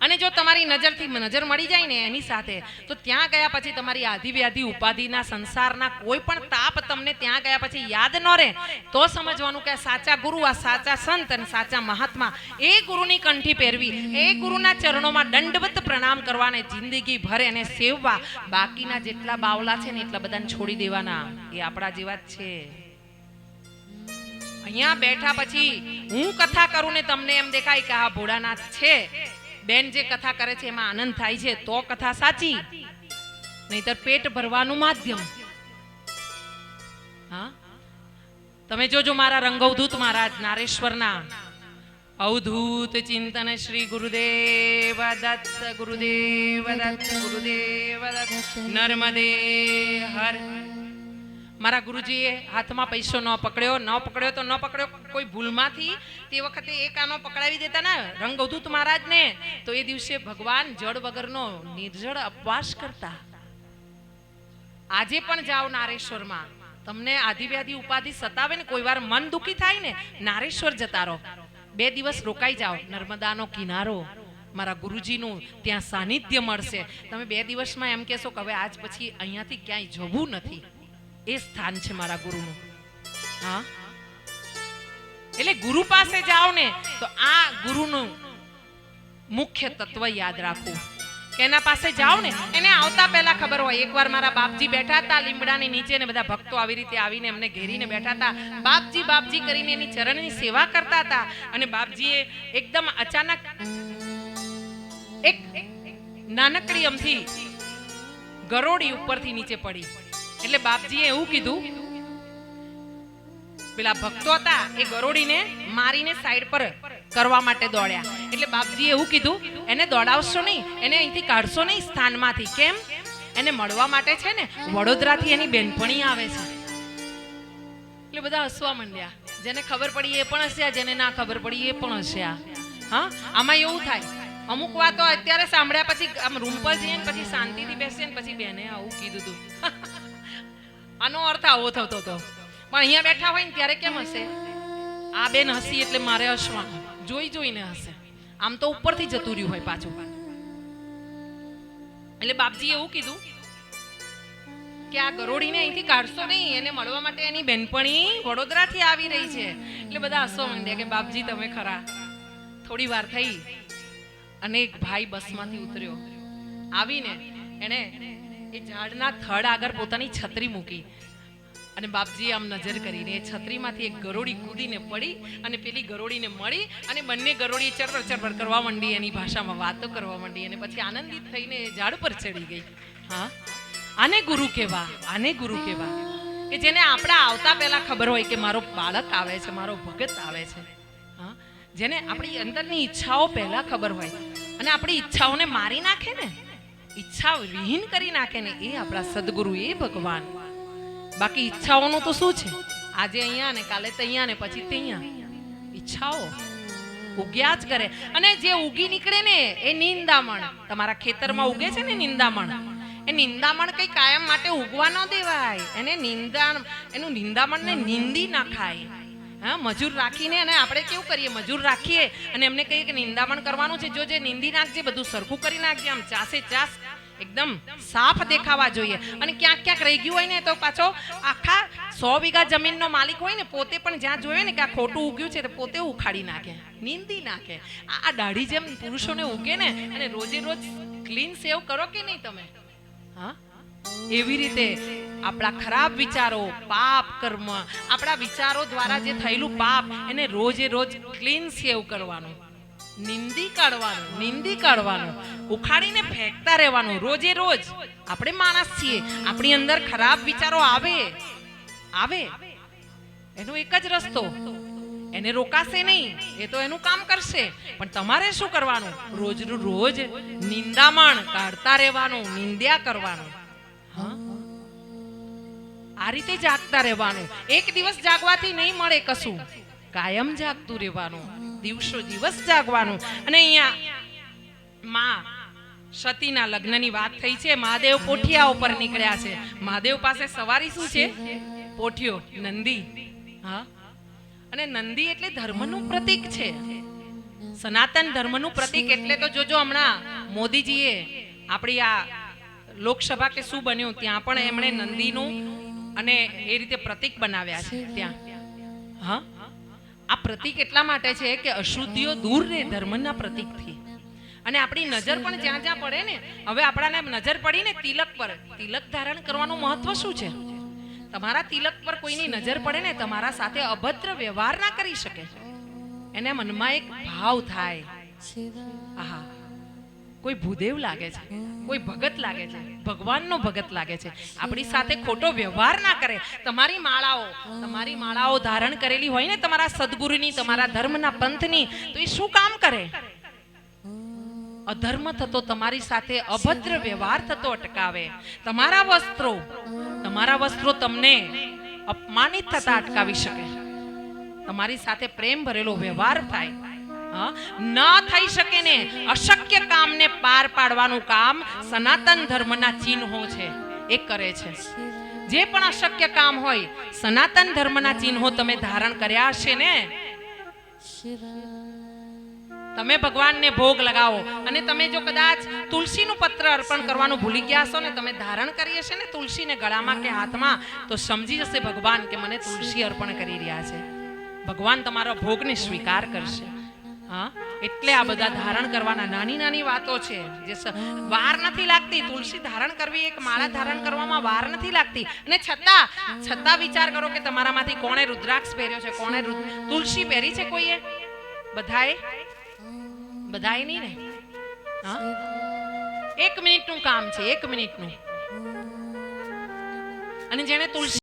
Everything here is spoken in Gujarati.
અને જો તમારી નજરથી નજર મળી જાય ને એની સાથે, તો ત્યાં ગયા પછી તમારી આધિ ઉપાધિના સંસારના કોઈ પણ તાપ તમને ત્યાં ગયા પછી યાદ ન રહે, તો સમજવાનું કે સાચા ગુરુ, આ સાચા સંત અને સાચા મહાત્મા એ ગુરુની કંઠી પહેરવી, એ ગુરુના ચરણોમાં દંડવત પ્રણામ કરવાને જિંદગી ભર એને સેવવા, બાકીના જેટલા બાવલા છે ને એટલા બધાને છોડી દેવાના, એ આપણા જેવા જ છે. અહીંયા બેઠા પછી હું કથા કરું ને તમને એમ દેખાય કે આ ભોળાનાથ છે. બેન જે કથા કરે છે, એમાં આનંદ થાય છે, તો કથા સાચી. નહીતર પેટ ભરવાનું માધ્યમ. હા? તમે જોજો મારા રંગવધૂત મહારાજ, નારેશ્વરના. અવધૂત ચિંતન શ્રી ગુરુદેવ દત્ત ગુરુદેવ દત્ત ગુરુદેવ દત્ત, નર્મદે હર મારા ગુરુજીએ હાથમાં પૈસો ન પકડ્યો ન પકડ્યો તો ન પકડ્યો. કોઈ ભૂલમાંથી તે વખતે એક આનો પકડાવી દેતા ને, રંગવધૂત મહારાજને. તો એ દિવસે ભગવાન જળ વગરનો નિર્જળ અપવાસ કરતા. આજે પણ જાઓ નારેશ્વરમાં. તમને આધિવ્યાધિ ઉપાધિ સતાવે ને કોઈ વાર મન દુખી થાય ને, નારેશ્વર જતા રહો. બે દિવસ રોકાઈ જાઓ નર્મદાનો કિનારો. મારા ગુરુજીનું ત્યાં સાનિધ્ય મળશે. તમે બે દિવસમાં એમ કહેશો કે હવે આજ પછી અહીંયાથી ક્યાંય જવું નથી. એ સ્થાન છે મારા ગુરુનું. હા? એટલે ગુરુ પાસે જાઓ ને, તો આ ગુરુનું મુખ્ય તત્વ યાદ રાખવું એના પાસે જાઓ ને, એને આવતા પહેલા ખબર હોય, એકવાર મારા બાપજી બેઠા હતા લીમડાની નીચે ને બધા ભક્તો આવી રીતે આવીને એમને ઘેરીને બેઠા હતા. બાપજી બાપજી કરીને એની ચરણની સેવા કરતા હતા અને બાપજીએ એકદમ અચાનક એક નાનકડી અમથી ગરોડી ઉપરથી નીચે પડી. એટલે બાપજીએ એવું કીધું, પેલા ભક્તો હતા એ ગરોડીને મારીને સાઈડ પર કરવા માટે દોડ્યા. એટલે બાપજીએ એવું કીધું, એને દોડાવશો નહીં, એને અહીંથી કાઢશો નહીં સ્થાનમાંથી. કેમ? એને મળવા માટે છે ને, વડોદરાથી એની બેનપણી આવે છે. એટલે બધા હસવા માંડ્યા. જેને ખબર પડી એ પણ હસ્યા, જેને ના ખબર પડી એ પણ હસ્યા. હા, આમાં એવું થાય, અમુક વાતો અત્યારે સાંભળ્યા પછી આમ રૂમ પર જઈએ ને, પછી શાંતિથી બેસીએ ને, પછી બેને આવું કીધું તું. આનો અર્થ આવો થતો હતો પણ અહીંયા બેઠા હોય ને ત્યારે કેમ હશે? આ બેન હસી એટલે મારે હસવા જોઈ જોઈને હશે. આમ તો ઉપરથી જતું રહ્યું હોય પાછું. એટલે બાપજીએ એવું કીધું કે આ ગરોડીને અહીંથી કાઢશો નહીં, એને મળવા માટે એની બેનપણી વડોદરાથી આવી રહી છે. એટલે બધા હસવા માંડ્યા કે બાપજી તમે ખરા. થોડી વાર થઈ અને એક ભાઈ બસમાંથી ઉતર્યો. આવીને એણે એ ઝાડના થડ આગળ પોતાની છત્રી મૂકી. અને બાપજીએ આમ નજર કરીને એ છત્રીમાંથી એક ગરોડી કૂદીને પડી અને પેલી ગરોડીને મળી અને બંને ગરોડી ચરબર ચરબર કરવા માંડી એની ભાષામાં વાતો કરવા માંડી અને પછી આનંદિત થઈને એ ઝાડ પર ચડી ગઈ. હા? આને ગુરુ કહેવા, આને ગુરુ કહેવા. કે જેને આપણા આવતા પહેલા ખબર હોય કે મારો બાળક આવે છે, મારો ભગત આવે છે. હા? જેને આપણી અંદરની ઈચ્છાઓ પહેલા ખબર હોય. અને આપણી ઈચ્છાઓને મારી નાખે ને? ઈચ્છા વિહીન કરી નાખે ને એ આપણા સદગુરુ એ ભગવાન. બાકી ઈચ્છાઓનું તો શું છે? આજે અહીંયા ને કાલે ત્યાં ને પછી ત્યાં. ઈચ્છાઓ ઉગ્યા જ કરે. અને જે ઉગી નીકળે ને એ નિંદામણ. તમારા ખેતરમાં ઉગે છે ને નિંદામણ? એ નિંદામણ કઈ કાયમ માટે ઉગવા ન દેવાય. એને નિંદા, એનું નિંદામણને નિંદી ના ખાય. હા, મજૂર રાખીને અને આપણે કેવું કરીએ? મજૂર રાખીએ અને એમને કહીએ કે નિંદામણ કરવાનું છે. જો જે નિંદી નાખજે, બધું સરખું કરી નાખજે, આમ ચાસે ચાસ એકદમ સાફ દેખાવા જોઈએ. અને ક્યાંક ક્યાંક રહી ગયું હોય ને, તો પાછો આખા સો વીઘા જમીનનો માલિક હોય ને, પોતે પણ જ્યાં જોયે ને કે આ ખોટું ઉગ્યું છે, તો પોતે ઉખાડી નાખે, નિંદી નાખે. આ દાઢી જેમ પુરુષોને ઉગે ને, અને રોજે રોજ ક્લીન સેવ કરો કે નહીં તમે? હા? એવી રીતે આપણા ખરાબ વિચારો, પાપ કર્મ, આપણા વિચારો દ્વારા જે થયેલું પાપ, એને રોજે રોજ ક્લીન સેવ કરવાનું, નિંદી કાઢવાનું નિંદી કાઢવાનું, ઉખાડીને ફેંકતા રહેવાનું. રોજે રોજ આપણે માણસ છીએ, આપણી અંદર ખરાબ વિચારો આવે. આવે. એનો એક જ રસ્તો. એને રોકાશે નહીં, એ તો એનું કામ કરશે. પણ તમારે શું કરવાનું? રોજ રોજ નિંદામણ, કાઢતા રહેવાનું, નિંદ્યા કરવાનું. આ રીતે જાગતા રહેવાનું. એક દિવસ જાગવાથી નહીં મળે કશું. કાયમ જાગતું રહેવાનું. દિવસો દિવસ જાગવાનું. અને અહીંયા માં સતીના લગ્નની વાત થઈ છે. મહાદેવ પોઠિયા ઉપર નીકળ્યા છે. મહાદેવ પાસે સવારી શું છે? પોઠિયો. નંદી. હા? અને નંદી એટલે ધર્મનું પ્રતીક છે. સનાતન ધર્મનું પ્રતીક એટલે તો જોજો હમણાં મોદીજીએ આપણી આ લોકસભા કે શું બન્યું, ત્યાં પણ એમણે નંદીનું અને એ રીતે પ્રતીક બનાવ્યા છે ત્યાં. હા? આ પ્રતીક એટલા માટે છે કે અશુદ્ધિઓ દૂર રહે ધર્મના પ્રતીકથી. અને આપણી નજર પણ જ્યાં જ્યાં પડે ને હવે આપણાને નજર પડી ને તિલક પર. તિલક ધારણ કરવાનું મહત્વ શું છે? તમારા તિલક પર કોઈની નજર પડે ને તમારા સાથે અભદ્ર વ્યવહાર ના કરી શકે. એને મનમાં એક ભાવ થાય. આહા. કોઈ ભૂદેવ લાગે છે? કોઈ ભગત લાગે છે? ભગવાનનો ભગત લાગે છે? આપણી સાથે ખોટો વ્યવહાર ના કરે. તમારી માળાઓ તમારી માળાઓ ધારણ કરેલી હોય ને તમારા સદગુરુની, તમારા ધર્મના પંથની, તો એ શું કામ કરે? અધર્મ થતો તમારી સાથે, અભદ્ર વ્યવહાર થતો અટકાવે. તમારા વસ્ત્રો તમારા વસ્ત્રો તમને અપમાનિત થતા અટકાવી શકે. તમારી સાથે પ્રેમ ભરેલો વ્યવહાર થાય? ન થઈ શકે ને. અશક્ય કામને પાર પાડવાનું કામ સનાતન ધર્મના ચિહ્નો છે. એ કરે છે. જે પણ અશક્ય કામ હોય, સનાતન ધર્મના ચિહ્નો તમે ધારણ કર્યા હશે ને? તમે ભગવાનને ભોગ લગાવો. અને તમે જો કદાચ તુલસીનું પત્ર અર્પણ કરવાનું ભૂલી ગયા હશો ને, તમે ધારણ કરી હશે ને તુલસીને ગળામાં કે હાથમાં, તો સમજી જશે ભગવાન કે મને તુલસી અર્પણ કરી રહ્યા છે. ભગવાન તમારા ભોગને સ્વીકાર કરશે. હા? એટલે આ બધા ધારણ કરવાના નાની નાની વાતો છે. જે વાર નથી લાગતી. તુલસી ધારણ કરવી એક માળા ધારણ કરવામાં વાર નથી લાગતી. અને છતાં છતાં વિચાર કરો કે તમારામાંથી કોણે રુદ્રાક્ષ પહેર્યો છે, કોણે તુલસી પહેરી છે કોઈએ? બધાએ? બધાએ નહીં ને? હા? એક મિનિટનું કામ છે, એક મિનિટનું. અને જેણે તુલસી